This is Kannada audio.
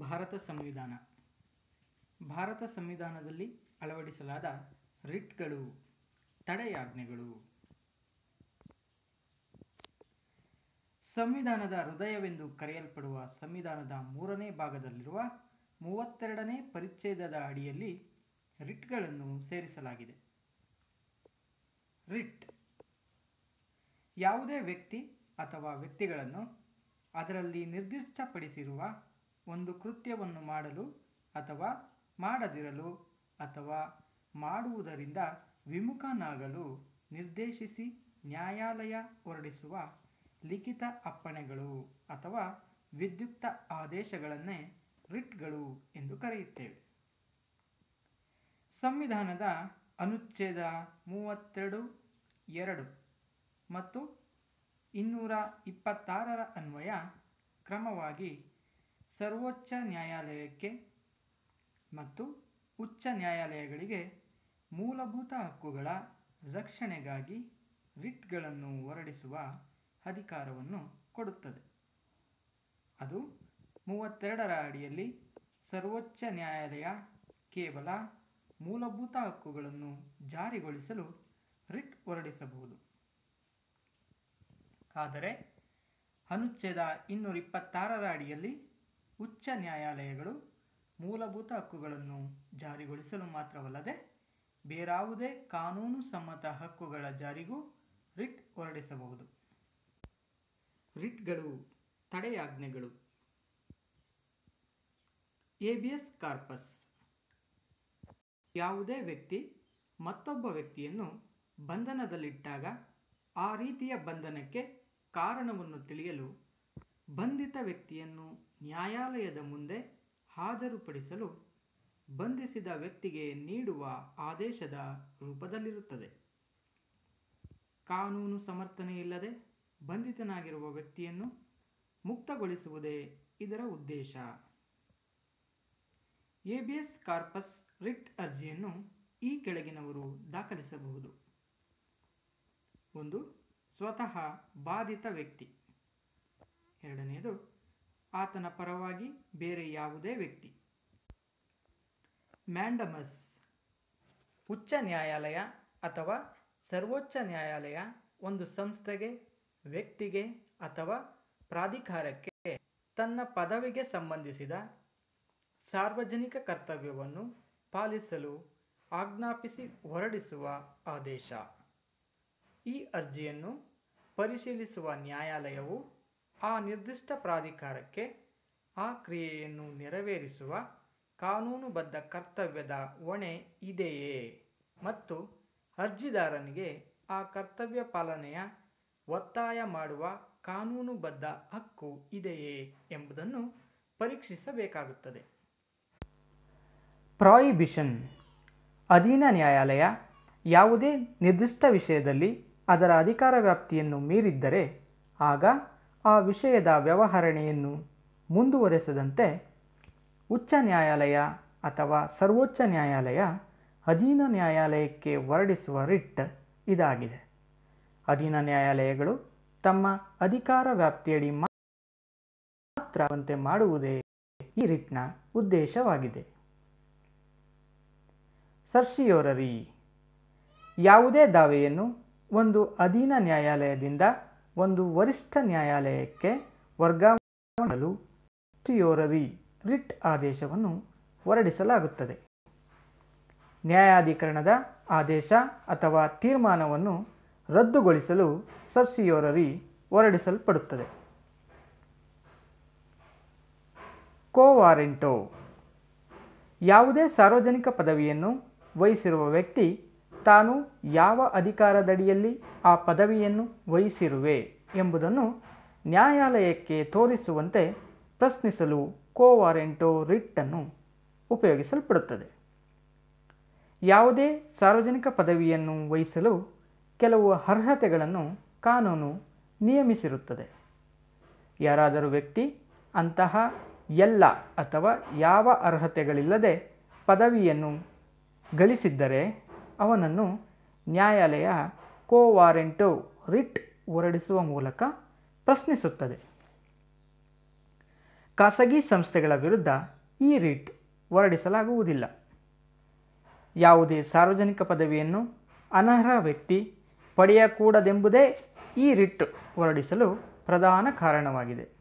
ಭಾರತ ಸಂವಿಧಾನ. ಭಾರತ ಸಂವಿಧಾನದಲ್ಲಿ ಅಳವಡಿಸಲಾದ ರಿಟ್ಗಳು, ತಡೆಯಾಜ್ಞೆಗಳು. ಸಂವಿಧಾನದ ಹೃದಯವೆಂದು ಕರೆಯಲ್ಪಡುವ ಸಂವಿಧಾನದ ಮೂರನೇ ಭಾಗದಲ್ಲಿರುವ ಮೂವತ್ತೆರಡನೇ ಪರಿಚ್ಛೇದದ ಅಡಿಯಲ್ಲಿ ರಿಟ್ಗಳನ್ನು ಸೇರಿಸಲಾಗಿದೆ. ರಿಟ್. ಯಾವುದೇ ವ್ಯಕ್ತಿ ಅಥವಾ ವ್ಯಕ್ತಿಗಳನ್ನು ಅದರಲ್ಲಿ ನಿರ್ದಿಷ್ಟಪಡಿಸಿರುವ ಒಂದು ಕೃತ್ಯವನ್ನು ಮಾಡಲು ಅಥವಾ ಮಾಡದಿರಲು ಅಥವಾ ಮಾಡುವುದರಿಂದ ವಿಮುಖನಾಗಲು ನಿರ್ದೇಶಿಸಿ ನ್ಯಾಯಾಲಯ ಹೊರಡಿಸುವ ಲಿಖಿತ ಅಪ್ಪಣೆಗಳು ಅಥವಾ ವಿದ್ಯುಕ್ತ ಆದೇಶಗಳನ್ನೇ ರಿಟ್ಗಳು ಎಂದು ಕರೆಯುತ್ತೇವೆ. ಸಂವಿಧಾನದ ಅನುಚ್ಛೇದ ಮೂವತ್ತೆರಡು, ಎರಡು ಮತ್ತು ಇನ್ನೂರ ಇಪ್ಪತ್ತಾರರ ಅನ್ವಯ ಕ್ರಮವಾಗಿ ಸರ್ವೋಚ್ಚ ನ್ಯಾಯಾಲಯಕ್ಕೆ ಮತ್ತು ಉಚ್ಚ ನ್ಯಾಯಾಲಯಗಳಿಗೆ ಮೂಲಭೂತ ಹಕ್ಕುಗಳ ರಕ್ಷಣೆಗಾಗಿ ರಿಟ್ಗಳನ್ನು ಹೊರಡಿಸುವ ಅಧಿಕಾರವನ್ನು ಕೊಡುತ್ತದೆ. ಅದು ಮೂವತ್ತೆರಡರ ಅಡಿಯಲ್ಲಿ ಸರ್ವೋಚ್ಚ ನ್ಯಾಯಾಲಯ ಕೇವಲ ಮೂಲಭೂತ ಹಕ್ಕುಗಳನ್ನು ಜಾರಿಗೊಳಿಸಲು ರಿಟ್ ಹೊರಡಿಸಬಹುದು. ಆದರೆ ಅನುಚ್ಛೇದ ಇನ್ನೂರ ಇಪ್ಪತ್ತಾರರ ಅಡಿಯಲ್ಲಿ ಉಚ್ಚ ನ್ಯಾಯಾಲಯಗಳು ಮೂಲಭೂತ ಹಕ್ಕುಗಳನ್ನು ಜಾರಿಗೊಳಿಸಲು ಮಾತ್ರವಲ್ಲದೆ ಬೇರಾವುದೇ ಕಾನೂನು ಸಮ್ಮತ ಹಕ್ಕುಗಳ ಜಾರಿಗೂ ರಿಟ್ ಹೊರಡಿಸಬಹುದು. ರಿಟ್ಗಳು ತಡೆಯಾಜ್ಞೆಗಳು. Habeas corpus. ಯಾವುದೇ ವ್ಯಕ್ತಿ ಮತ್ತೊಬ್ಬ ವ್ಯಕ್ತಿಯನ್ನು ಬಂಧನದಲ್ಲಿಟ್ಟಾಗ ಆ ರೀತಿಯ ಬಂಧನಕ್ಕೆ ಕಾರಣವನ್ನು ತಿಳಿಯಲು ಬಂಧಿತ ವ್ಯಕ್ತಿಯನ್ನು ನ್ಯಾಯಾಲಯದ ಮುಂದೆ ಹಾಜರುಪಡಿಸಲು ಬಂಧಿಸಿದ ವ್ಯಕ್ತಿಗೆ ನೀಡುವ ಆದೇಶದ ರೂಪದಲ್ಲಿರುತ್ತದೆ. ಕಾನೂನು ಸಮರ್ಥನೆ ಇಲ್ಲದೆ ಬಂಧಿತನಾಗಿರುವ ವ್ಯಕ್ತಿಯನ್ನು ಮುಕ್ತಗೊಳಿಸುವುದೇ ಇದರ ಉದ್ದೇಶ. ಎಬಿಎಸ್ ಕಾರ್ಪಸ್ ರಿಟ್ ಅರ್ಜಿಯನ್ನು ಈ ಕೆಳಗಿನವರು ದಾಖಲಿಸಬಹುದು. ಒಂದು, ಸ್ವತಃ ಬಾಧಿತ ವ್ಯಕ್ತಿ. ಎರಡನೆಯದು, ಆತನ ಪರವಾಗಿ ಬೇರೆ ಯಾವುದೇ ವ್ಯಕ್ತಿ. ಮ್ಯಾಂಡಮಸ್, ಉಚ್ಚ ನ್ಯಾಯಾಲಯ ಅಥವಾ ಸರ್ವೋಚ್ಚ ನ್ಯಾಯಾಲಯ ಒಂದು ಸಂಸ್ಥೆಗೆ, ವ್ಯಕ್ತಿಗೆ ಅಥವಾ ಪ್ರಾಧಿಕಾರಕ್ಕೆ ತನ್ನ ಪದವಿಗೆ ಸಂಬಂಧಿಸಿದ ಸಾರ್ವಜನಿಕ ಕರ್ತವ್ಯವನ್ನು ಪಾಲಿಸಲು ಆಜ್ಞಾಪಿಸಿ ಹೊರಡಿಸುವ ಆದೇಶ. ಈ ಅರ್ಜಿಯನ್ನು ಪರಿಶೀಲಿಸುವ ನ್ಯಾಯಾಲಯವು ಆ ನಿರ್ದಿಷ್ಟ ಪ್ರಾಧಿಕಾರಕ್ಕೆ ಆ ಕ್ರಿಯೆಯನ್ನು ನೆರವೇರಿಸುವ ಕಾನೂನುಬದ್ಧ ಕರ್ತವ್ಯದ ಹೊಣೆ ಇದೆಯೇ? ಮತ್ತು ಅರ್ಜಿದಾರನಿಗೆ ಆ ಕರ್ತವ್ಯ ಪಾಲನೆಯ ಒತ್ತಾಯ ಮಾಡುವ ಕಾನೂನುಬದ್ಧ ಹಕ್ಕು ಇದೆಯೇ ಎಂಬುದನ್ನು ಪರೀಕ್ಷಿಸಬೇಕಾಗುತ್ತದೆ. ಪ್ರಾಯಿಬಿಷನ್ ಅಧೀನ ನ್ಯಾಯಾಲಯ ಯಾವುದೇ ನಿರ್ದಿಷ್ಟ ವಿಷಯದಲ್ಲಿ ಅದರ ಅಧಿಕಾರ ವ್ಯಾಪ್ತಿಯನ್ನು ಮೀರಿದ್ದರೆ ಆಗ ಆ ವಿಷಯದ ವ್ಯವಹರಣೆಯನ್ನು ಮುಂದುವರೆಸದಂತೆ ಉಚ್ಚ ನ್ಯಾಯಾಲಯ ಅಥವಾ ಸರ್ವೋಚ್ಚ ನ್ಯಾಯಾಲಯ ಅಧೀನ ನ್ಯಾಯಾಲಯಕ್ಕೆ ಹೊರಡಿಸುವ ರಿಟ್ ಇದಾಗಿದೆ. ಅಧೀನ ನ್ಯಾಯಾಲಯಗಳು ತಮ್ಮ ಅಧಿಕಾರ ವ್ಯಾಪ್ತಿಯಡಿ ಮಾತ್ರವಂತೆ ಮಾಡುವುದೇ ಈ ರಿಟ್ನ ಉದ್ದೇಶವಾಗಿದೆ. ಸರ್ಷಿಯೋರರಿ ಯಾವುದೇ ದಾವೆಯನ್ನು ಒಂದು ಅಧೀನ ನ್ಯಾಯಾಲಯದಿಂದ ಒಂದು ವರಿಷ್ಠ ನ್ಯಾಯಾಲಯಕ್ಕೆ ವರ್ಗಾವಣೆ ಮಾಡಲು ಸರ್ಸಿಯೋರರಿ ರಿಟ್ ಆದೇಶವನ್ನು ಹೊರಡಿಸಲಾಗುತ್ತದೆ. ನ್ಯಾಯಾಧಿಕರಣದ ಆದೇಶ ಅಥವಾ ತೀರ್ಮಾನವನ್ನು ರದ್ದುಗೊಳಿಸಲು ಸರ್ಸಿಯೋರರಿ ಹೊರಡಿಸಲ್ಪಡುತ್ತದೆ. ಕೋವಾರೆಂಟೋ. ಯಾವುದೇ ಸಾರ್ವಜನಿಕ ಪದವಿಯನ್ನು ವಹಿಸಿರುವ ವ್ಯಕ್ತಿ ತಾನು ಯಾವ ಅಧಿಕಾರದಡಿಯಲ್ಲಿ ಆ ಪದವಿಯನ್ನು ವಹಿಸಿರುವೆ ಎಂಬುದನ್ನು ನ್ಯಾಯಾಲಯಕ್ಕೆ ತೋರಿಸುವಂತೆ ಪ್ರಶ್ನಿಸಲು ಕೋವಾರೆಂಟೋ ರಿಟ್ಟನ್ನು ಉಪಯೋಗಿಸಲ್ಪಡುತ್ತದೆ. ಯಾವುದೇ ಸಾರ್ವಜನಿಕ ಪದವಿಯನ್ನು ವಹಿಸಲು ಕೆಲವು ಅರ್ಹತೆಗಳನ್ನು ಕಾನೂನು ನಿಯಮಿಸಿರುತ್ತದೆ. ಯಾರಾದರೂ ವ್ಯಕ್ತಿ ಅಂತಹ ಎಲ್ಲ ಅಥವಾ ಯಾವ ಅರ್ಹತೆಗಳಿಲ್ಲದೆ ಪದವಿಯನ್ನು ಗಳಿಸಿದ್ದರೆ ಅವನನ್ನು ನ್ಯಾಯಾಲಯ ಕೋವಾರೆಂಟು ರಿಟ್ ಹೊರಡಿಸುವ ಮೂಲಕ ಪ್ರಶ್ನಿಸುತ್ತದೆ. ಖಾಸಗಿ ಸಂಸ್ಥೆಗಳ ವಿರುದ್ಧ ಈ ರಿಟ್ ಹೊರಡಿಸಲಾಗುವುದಿಲ್ಲ. ಯಾವುದೇ ಸಾರ್ವಜನಿಕ ಪದವಿಯನ್ನು ಅನರ್ಹ ವ್ಯಕ್ತಿ ಪಡೆಯಕೂಡದೆಂಬುದೇ ಈ ರಿಟ್ ಹೊರಡಿಸಲು ಪ್ರಧಾನ ಕಾರಣವಾಗಿದೆ.